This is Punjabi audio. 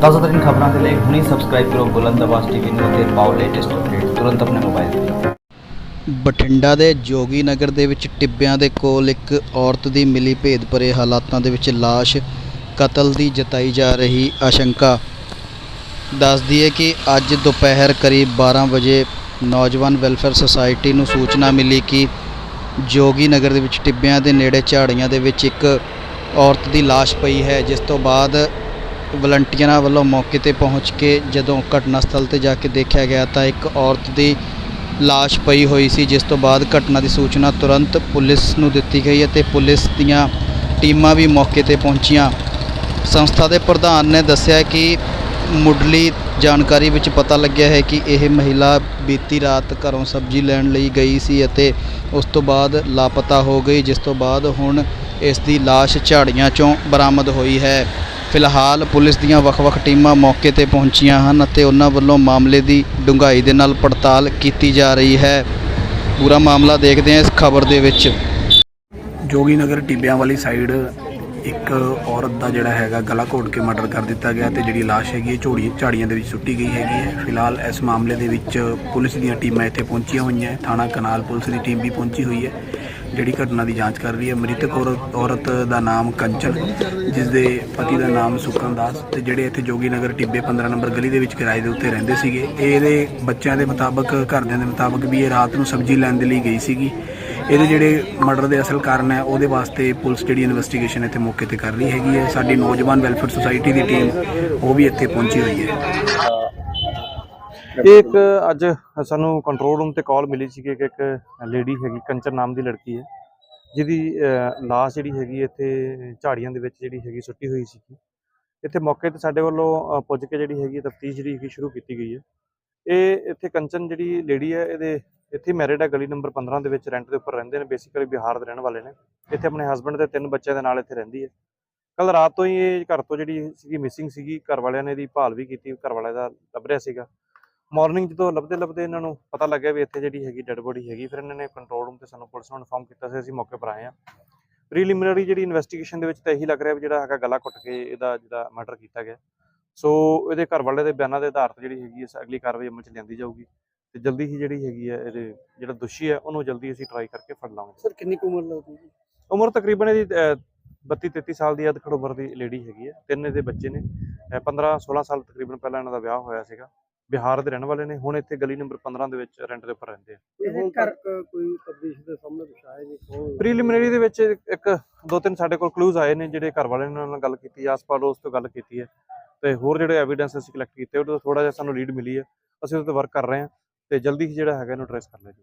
ਤਾਜ਼ਾ ਖਬਰਾਂ ਦੇ ਲਈ ਹੁਣੀ ਸਬਸਕ੍ਰਾਈਬ ਕਰੋ ਬੁਲੰਦ ਆਵਾਜ਼ ਟੀਵੀ ਨੂੰ ਅਤੇ ਪਾਓ ਲੇਟੈਸਟ ਅਪਡੇਟ ਤੁਰੰਤ ਆਪਣੇ ਮੋਬਾਈਲ ਤੇ। ਬਠਿੰਡਾ ਦੇ ਜੋਗੀ ਨਗਰ ਦੇ ਵਿੱਚ ਟਿੱਬਿਆਂ ਦੇ ਕੋਲ ਇੱਕ ਔਰਤ ਦੀ ਮਿਲੀ ਭੇਦ ਭਰੇ ਹਾਲਾਤਾਂ ਦੇ ਵਿੱਚ ਲਾਸ਼ ਕਤਲ ਦੀ ਜਤਾਈ ਜਾ ਰਹੀ ਆਸ਼ੰਕਾ। ਦੱਸ ਦਈਏ ਕਿ ਅੱਜ ਦੁਪਹਿਰ ਕਰੀਬ 12 ਵਜੇ ਨੌਜਵਾਨ ਵੈਲਫੇਅਰ ਸੁਸਾਇਟੀ ਨੂੰ ਸੂਚਨਾ ਮਿਲੀ ਕਿ ਜੋਗੀ ਨਗਰ ਦੇ ਵਿੱਚ ਟਿੱਬਿਆਂ ਦੇ ਨੇੜੇ ਝਾੜੀਆਂ ਦੇ ਵਿੱਚ ਇੱਕ ਔਰਤ ਦੀ ਲਾਸ਼ ਪਈ ਹੈ, ਜਿਸ ਤੋਂ ਬਾਅਦ ਵਲੰਟੀਅਰਾਂ ਵੱਲੋਂ ਮੌਕੇ ਤੇ ਪਹੁੰਚ ਕੇ ਜਦੋਂ ਘਟਨਾ ਸਥਲ ਤੇ ਜਾ ਕੇ ਦੇਖਿਆ ਗਿਆ ਤਾਂ ਇੱਕ ਔਰਤ ਦੀ ਲਾਸ਼ ਪਈ ਹੋਈ ਸੀ, ਜਿਸ ਤੋਂ ਬਾਅਦ ਘਟਨਾ ਦੀ ਸੂਚਨਾ ਤੁਰੰਤ ਪੁਲਿਸ ਨੂੰ ਦਿੱਤੀ ਗਈ ਅਤੇ ਪੁਲਿਸ ਦੀਆਂ ਟੀਮਾਂ ਵੀ ਮੌਕੇ ਤੇ ਪਹੁੰਚੀਆਂ। ਸੰਸਥਾ ਦੇ ਪ੍ਰਧਾਨ ਨੇ ਦੱਸਿਆ ਕਿ ਮੁੱਢਲੀ ਜਾਣਕਾਰੀ ਵਿੱਚ ਪਤਾ ਲੱਗਿਆ ਹੈ ਕਿ ਇਹ ਮਹਿਲਾ ਬੀਤੀ ਰਾਤ ਘਰੋਂ ਸਬਜ਼ੀ ਲੈਣ ਲਈ ਗਈ ਸੀ ਅਤੇ ਉਸ ਤੋਂ ਬਾਅਦ ਲਾਪਤਾ ਹੋ ਗਈ, ਜਿਸ ਤੋਂ ਬਾਅਦ ਹੁਣ ਇਸ ਦੀ ਲਾਸ਼ ਝਾੜੀਆਂ ਚੋਂ ਬਰਾਮਦ ਹੋਈ ਹੈ। ਫਿਲਹਾਲ ਪੁਲਿਸ ਦੀਆਂ ਵੱਖ-ਵੱਖ ਟੀਮਾਂ ਮੌਕੇ ਤੇ ਪਹੁੰਚੀਆਂ ਹਨ ਅਤੇ ਉਹਨਾਂ ਵੱਲੋਂ ਮਾਮਲੇ ਦੀ ਡੂੰਘਾਈ ਦੇ ਨਾਲ ਪੜਤਾਲ ਕੀਤੀ ਜਾ ਰਹੀ ਹੈ। ਪੂਰਾ ਮਾਮਲਾ ਦੇਖਦੇ ਹਾਂ ਇਸ ਖਬਰ ਦੇ ਵਿੱਚ। ਜੋਗੀ ਨਗਰ ਟਿੱਬਿਆਂ ਵਾਲੀ ਸਾਈਡ ਇੱਕ ਔਰਤ ਦਾ ਜਿਹੜਾ ਹੈਗਾ ਗਲਾ ਘੋਟ ਕੇ ਮਰਡਰ ਕਰ ਦਿੱਤਾ ਗਿਆ ਤੇ ਜਿਹੜੀ ਲਾਸ਼ ਹੈਗੀ ਹੈ ਝੋੜੀ ਝਾੜੀਆਂ ਦੇ ਵਿੱਚ ਸੁੱਟੀ ਗਈ ਹੈਗੀ ਹੈ। ਫਿਲਹਾਲ ਇਸ ਮਾਮਲੇ ਦੇ ਵਿੱਚ ਪੁਲਿਸ ਦੀਆਂ ਟੀਮਾਂ ਇੱਥੇ ਪਹੁੰਚੀਆਂ ਹੋਈਆਂ ਥਾਣਾ ਕਨਾਲ ਪੁਲਿਸ ਦੀ ਟੀਮ ਵੀ ਪਹੁੰਚੀ ਹੋਈ ਹੈ। ਜਿਹੜੀ ਘਟਨਾ ਦੀ ਜਾਂਚ ਕਰ ਰਹੀ ਹੈ, ਮ੍ਰਿਤਕ ਔਰਤ ਔਰਤ ਦਾ ਨਾਮ ਕੰਚਨ ਜਿਸ ਦੇ ਪਤੀ ਦਾ ਨਾਮ ਸੁਖਨ ਦਾਸ ਤੇ ਜਿਹੜੇ ਇੱਥੇ ਜੋਗੀ ਨਗਰ ਟਿੱਬੇ 15 ਨੰਬਰ ਗਲੀ ਦੇ ਵਿੱਚ ਕਿਰਾਏ ਦੇ ਉੱਤੇ ਰਹਿੰਦੇ ਸੀਗੇ। ਇਹ ਇਹਦੇ ਬੱਚਿਆਂ ਦੇ ਮੁਤਾਬਕ, ਘਰਦਿਆਂ ਦੇ ਮੁਤਾਬਕ ਵੀ ਇਹ ਰਾਤ ਨੂੰ ਸਬਜ਼ੀ ਲੈਣ ਦੇ ਲਈ ਗਈ ਸੀਗੀ। ਇਹਦੇ ਜਿਹੜੇ ਮਰਡਰ ਦੇ ਅਸਲ ਕਾਰਨ ਹੈ, ਉਹਦੇ ਵਾਸਤੇ ਪੁਲਿਸ ਜਿਹੜੀ ਇਨਵੈਸਟੀਗੇਸ਼ਨ ਇੱਥੇ ਮੌਕੇ ਤੇ ਕਰ ਰਹੀ ਹੈਗੀ ਹੈ। ਸਾਡੀ ਨੌਜਵਾਨ ਵੈਲਫੇਅਰ ਸੁਸਾਇਟੀ ਦੀ ਟੀਮ, ਉਹ ਵੀ ਇੱਥੇ ਪਹੁੰਚੀ ਹੋਈ ਹੈ। ਇਹ ਇੱਕ ਅੱਜ ਸਾਨੂੰ ਕੰਟਰੋਲ ਰੂਮ ਤੇ ਕਾਲ ਮਿਲੀ ਸੀ ਕਿ ਇੱਕ ਲੇਡੀ ਹੈਗੀ ਕੰਚਨ ਨਾਮ ਦੀ ਲੜਕੀ ਹੈ ਜਿਹਦੀ ਲਾਸ਼ ਜਿਹੜੀ ਹੈਗੀ ਇੱਥੇ ਝਾੜੀਆਂ ਦੇ ਵਿੱਚ ਜਿਹੜੀ ਹੈਗੀ ਸੁੱਟੀ ਹੋਈ ਸੀ ਇੱਥੇ ਮੌਕੇ ਤੇ ਸਾਡੇ ਵੱਲੋਂ ਪੁੱਜ ਕੇ ਜਿਹੜੀ ਹੈਗੀ ਤਫਤੀਸ਼ ਜਿਹੜੀ ਹੈਗੀ ਸ਼ੁਰੂ ਕੀਤੀ ਗਈ ਹੈ। ਇਹ ਇੱਥੇ ਕੰਚਨ ਜਿਹੜੀ ਲੇਡੀ ਹੈ ਇਹਦੇ ਇੱਥੇ ਮੈਰਿਡ ਹੈ ਗਲੀ ਨੰਬਰ 15 ਦੇ ਵਿੱਚ ਰੈਂਟ ਦੇ ਉੱਪਰ ਰਹਿੰਦੇ ਨੇ ਬੇਸਿਕਲੀ ਬਿਹਾਰ ਦੇ ਰਹਿਣ ਵਾਲੇ ਨੇ। ਇੱਥੇ ਆਪਣੇ ਹਸਬੰਡ ਤੇ ਤਿੰਨ ਬੱਚਿਆਂ ਦੇ ਨਾਲ ਇੱਥੇ ਰਹਿੰਦੀ ਹੈ। ਕੱਲ ਰਾਤ ਤੋਂ ਹੀ ਇਹ ਘਰ ਤੋਂ ਜਿਹੜੀ ਸੀਗੀ ਮਿਸਿੰਗ ਸੀਗੀ ਘਰ ਵਾਲਿਆਂ ਨੇ ਇਹਦੀ ਭਾਲ ਵੀ ਕੀਤੀ ਘਰ ਵਾਲਿਆਂ ਦਾ ਲੱਭ ਰਿਹਾ ਸੀਗਾ। ਮਾਰਨਿੰਗ ਜਦੋਂ ਲੱਭਦੇ ਲੱਭਦੇ ਇਹਨਾਂ ਨੂੰ ਪਤਾ ਲੱਗਿਆ ਵੀ ਇੱਥੇ ਜਿਹੜੀ ਹੈਗੀ ਡੈੱਡ ਬੋਡੀ ਹੈਗੀ ਫਿਰ ਇਹਨਾਂ ਨੇ ਕੰਟਰੋਲ ਰੂਮ ਤੇ ਸਾਨੂੰ ਪੁਲਿਸ ਨੂੰ ਇਨਫੋਰਮ ਕੀਤਾ ਸੀ ਅਸੀਂ ਮੌਕੇ ਪਰ ਆਏ ਹਾਂ। ਪ੍ਰੀਲਿਮਿਨਰੀ ਜਿਹੜੀ ਇਨਵੈਸਟੀਗੇਸ਼ਨ ਦੇ ਵਿੱਚ ਤਾਂ ਇਹੀ ਲੱਗ ਰਿਹਾ ਵੀ ਜਿਹੜਾ ਹੈਗਾ ਗਲਾ ਘੁੱਟ ਕੇ ਇਹਦਾ ਜਿਹੜਾ ਮਰਡਰ ਕੀਤਾ ਗਿਆ। ਸੋ ਇਹਦੇ ਘਰ ਵਾਲੇ ਦੇ ਬਿਆਨਾਂ ਦੇ ਆਧਾਰ ਤੇ ਜਿਹੜੀ ਹੈਗੀ ਹੈ ਅਗਲੀ ਕਾਰਵਾਈ ਅਮਲ ਚ ਲਿਆਂਦੀ ਜਾਊਗੀ ਤੇ ਜਲਦੀ ਹੀ ਜਿਹੜੀ ਹੈਗੀ ਹੈ ਇਹਦੇ ਜਿਹੜਾ ਦੋਸ਼ੀ ਹੈ ਉਹਨੂੰ ਜਲਦੀ ਅਸੀਂ ਟਰਾਈ ਕਰਕੇ ਫੜ ਲਾਂਗੇ। ਸਰ ਕਿੰਨੀ ਕੁ ਉਮਰ ਲੱਗਦੀ ਹੈ? ਉਮਰ ਤਕਰੀਬਨ ਇਹਦੀ 32 33 ਸਾਲ ਦੀ ਅਧਖੜ ਉਮਰ ਦੀ ਲੇਡੀ ਹੈਗੀ ਹੈ ਤਿੰਨ ਇਹਦੇ ਬੱਚੇ ਨੇ। 15 16 ਸਾਲ ਤਕਰੀਬਨ ਪਹਿਲਾਂ ਇਹਨਾਂ ਦਾ ਵਿਆਹ ਹੋਇਆ ਸੀਗਾ। ਬਿਹਾਰ ਦੇ ਰਹਿਣ ਵਾਲੇ ਨੇ ਹੁਣ ਇੱਥੇ ਗਲੀ ਨੰਬਰ 15 ਦੇ ਵਿੱਚ ਰੈਂਟ ਦੇ ਉੱਪਰ ਰਹਿੰਦੇ ਆ। ਕੋਈ ਤਬਦੀਸ਼ ਦੇ ਸਾਹਮਣੇ ਕੁਛ ਆਇਆ ਨਹੀਂ ਕੌਣ ਪ੍ਰੀਲਿਮਿਨਰੀ ਦੇ ਵਿੱਚ ਇੱਕ ਦੋ ਤਿੰਨ ਸਾਡੇ ਕੋਲ ਕਲੂਜ਼ ਆਏ ਨੇ ਜਿਹੜੇ ਘਰ ਵਾਲਿਆਂ ਨਾਲ ਗੱਲ ਕੀਤੀ ਆਸ ਪੜੋਸ ਤੋਂ ਗੱਲ ਕੀਤੀ ਹੈ ਤੇ ਹੋਰ ਜਿਹੜੇ ਐਵੀਡੈਂਸ ਅਸੀਂ ਕਲੈਕਟ ਕੀਤੇ ਉਹਦੇ ਤੋਂ ਥੋੜਾ ਜਿਹਾ ਸਾਨੂੰ ਲੀਡ ਮਿਲੀ ਹੈ ਅਸੀਂ ਉਹਦੇ ਤੇ ਵਰਕ ਕਰ ਰਹੇ ਹਾਂ ਤੇ ਜਲਦੀ ਹੀ ਜਿਹੜਾ ਹੈਗਾ ਇਹਨੂੰ ਟ੍ਰੇਸ ਕਰ ਲਿਆ ਜੀ